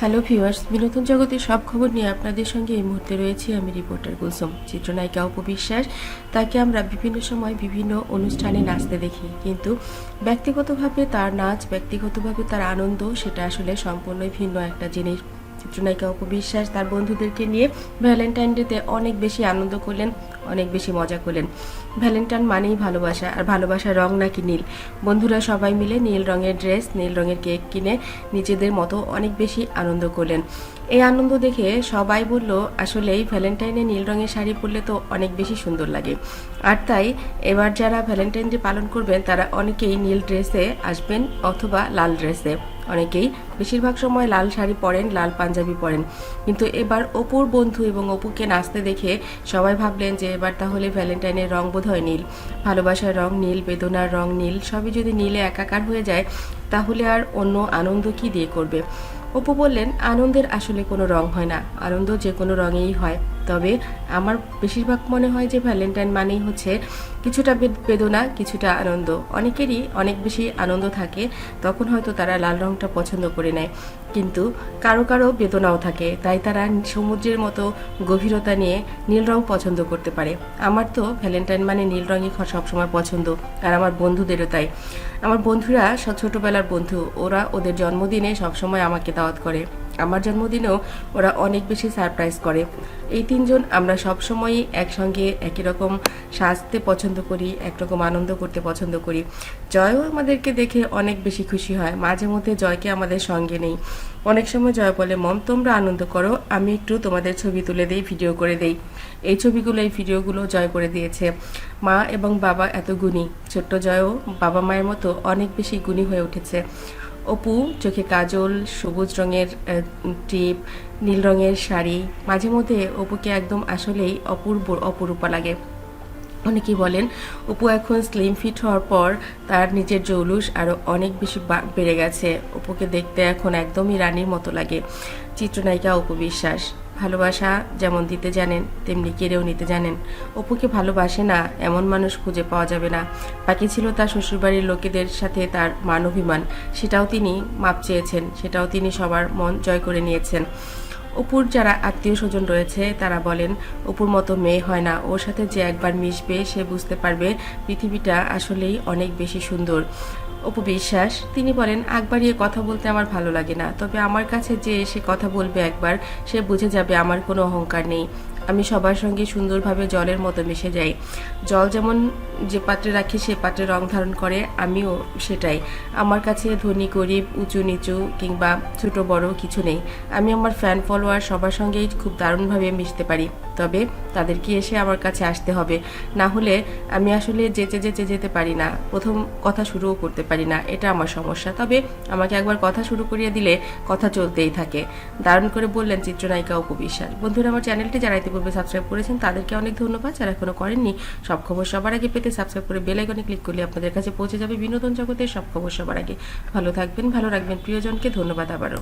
Hello viewers বিনোদন জগতের সব খবর নিয়ে আপনাদের সঙ্গে এই মুহূর্তে রয়েছি আমি রিপোর্টার গুলসম চিত্রনায়িকা উপবিশ্বাস তাকে আমরা বিভিন্ন সময় বিভিন্ন অনুষ্ঠানে নাচতে দেখি। কিন্তু ব্যক্তিগতভাবে তার নাচ, ব্যক্তিগতভাবে তার আনন্দ, সেটা আসলে সম্পূর্ণই ভিন্ন একটা জিনিস। চিত্রনায়িকা অপু বিশ্বাস, তার বন্ধুদেরকে নিয়ে ভ্যালেন্টাইন ডেতে অনেক বেশি আনন্দ করলেন, অনেক বেশি মজা করলেন। ভ্যালেন্টাইন মানেই ভালোবাসা, আর ভালোবাসার রং নাকি নীল। বন্ধুরা সবাই মিলে নীল রঙের ড্রেস নীল রঙের কেক কিনে নিজেদের মতো অনেক বেশি আনন্দ করলেন। এই আনন্দ দেখে সবাই বলল, আসলেই ভ্যালেন্টাইনে নীল রঙের শাড়ি পরলে তো অনেক বেশি সুন্দর লাগে। আর তাই এবার যারা ভ্যালেন্টাইন ডে পালন করবেন, তারা অনেকেই নীল ড্রেসে আসবেন অথবা লাল ড্রেসে অনেকেই বেশিরভাগ সময় লাল শাড়ি পরেন, লাল পাঞ্জাবি পরেন। কিন্তু এবার অপুর বন্ধু এবং অপুকে নাচতে দেখে সবাই ভাবলেন যে এবার তাহলে ভ্যালেন্টাইনের রং বোধ হয় নীল। ভালোবাসার রং নীল, বেদনার রং নীল, সবই যদি নীলে একাকার হয়ে যায়, তাহলে আর অন্য আনন্দ কি দিয়ে করবে? অপু বললেন, আনন্দের আসলে কোনো রং হয় না। আনন্দ যে কোনো রঙেই হয়। তবে আমার বেশিরভাগ মনে হয় যে ভ্যালেন্টাইন মানেই হচ্ছে কিছুটা বেদনা, কিছুটা আনন্দ। অনেকেরই অনেক বেশি আনন্দ থাকে, তখন হয়তো তারা লাল রংটা পছন্দ করে নেয়। কিন্তু কারও কারও বেদনাও থাকে, তাই তারা সমুদ্রের মতো গভীরতা নিয়ে নীল রং পছন্দ করতে পারে। আমার তো ভ্যালেন্টাইন মানে নীল রঙই সবসময় পছন্দ, আর আমার বন্ধুদেরও তাই। আমার বন্ধুরা ছোটবেলার বন্ধু, ওরা ওদের জন্মদিনে সবসময় আমাকে দাওয়াত করে। আমার জন্মদিনেও ওরা অনেক বেশি সারপ্রাইজ করে। এই তিনজন আমরা সবসময়ই একসঙ্গে একই রকম সাজতে পছন্দ করি, একরকম আনন্দ করতে পছন্দ করি। জয়ও আমাদেরকে দেখে অনেক বেশি খুশি হয়। মাঝে মধ্যে জয়কে আমাদের সঙ্গে নেই। অনেক সময় জয় বলে, মম, তোমরা আনন্দ করো, আমি একটু তোমাদের ছবি তুলে দেই ভিডিও করে দেই। এই ছবিগুলো, এই ভিডিওগুলো জয় করে দিয়েছে। মা এবং বাবা এত গুণী। ছোট্ট জয়ও বাবা মায়ের মতো অনেক বেশি গুণী হয়ে উঠেছে। অপু, চোখে কাজল, সবুজ রঙের টিপ, নীল রঙের শাড়ি। মাঝে মধ্যে অপুকে একদম আসলেই অপূর্ব, অপরূপা লাগে। অনেকেই বলেন, অপু এখন স্লিম ফিট হওয়ার পর তার নিজের জৌলুস আরও অনেক বেশি বেড়ে গেছে। অপুকে দেখতে এখন একদমই রানীর মতো লাগে। চিত্রনায়িকা অপু বিশ্বাস। ভালোবাসা যেমন দিতে জানেন, তেমনি কেড়েও নিতে জানেন। অপুকে ভালোবাসে না, এমন মানুষ খুঁজে পাওয়া যাবে না। বাকি ছিল তার শ্বশুরবাড়ির লোকেদের সাথে তার মান অভিমান। সেটাও তিনি মাপ চেয়েছেন, সেটাও তিনি সবার মন জয় করে নিয়েছেন। অপুর যারা আত্মীয় স্বজন রয়েছে, তারা বলেন, অপুর মতো মেয়ে হয় না। ওর সাথে যে একবার মিশবে, সে বুঝতে পারবে পৃথিবীটা আসলেই অনেক বেশি সুন্দর। অপু বিশ্বাস তিনি বলেন আগ বাড়িয়ে কথা বলতে আমার ভালো লাগে না। তবে আমার কাছে যে এসে কথা বলবে একবার, সে বুঝে যাবে আমার কোনো অহংকার নেই। আমি সবার সঙ্গে সুন্দরভাবে জলের মতো মিশে যাই। জল যেমন যে পাত্রে রাখি, সে পাত্রে রং ধারণ করে, আমিও সেটাই। আমার কাছে ধনী, গরিব, উঁচু, নিচু কিংবা ছোট, বড় কিছু নেই। আমি আমার ফ্যান ফলোয়ার সবার সঙ্গেই খুব দারুণভাবে মিশতে পারি। তবে তাদেরকে এসে আমার কাছে আসতে হবে। না হলে আমি আসলে যেচে যেচে যেতে পারি না। প্রথম কথা শুরুও করতে পারি না। এটা আমার সমস্যা। তবে আমাকে একবার কথা শুরু করিয়ে দিলে কথা চলতেই থাকে। দারুণ করে বললেন চিত্রনায়িকা উপবিশ্বাস বন্ধুরা, আমার চ্যানেলটি যারা ইতিপূর্বে সাবস্ক্রাইব করেছেন, তাদেরকে অনেক ধন্যবাদ। যারা এখনও করেননি, সব খবর সবার আগে পেতে সাবস্ক্রাইব করে বেল আইকনে ক্লিক করলে আপনাদের কাছে পৌঁছে যাবে বিনোদন জগতের সব খবর সবার আগে। ভালো থাকবেন, ভালো রাখবেন প্রিয়জনকে, ধন্যবাদ আবারও।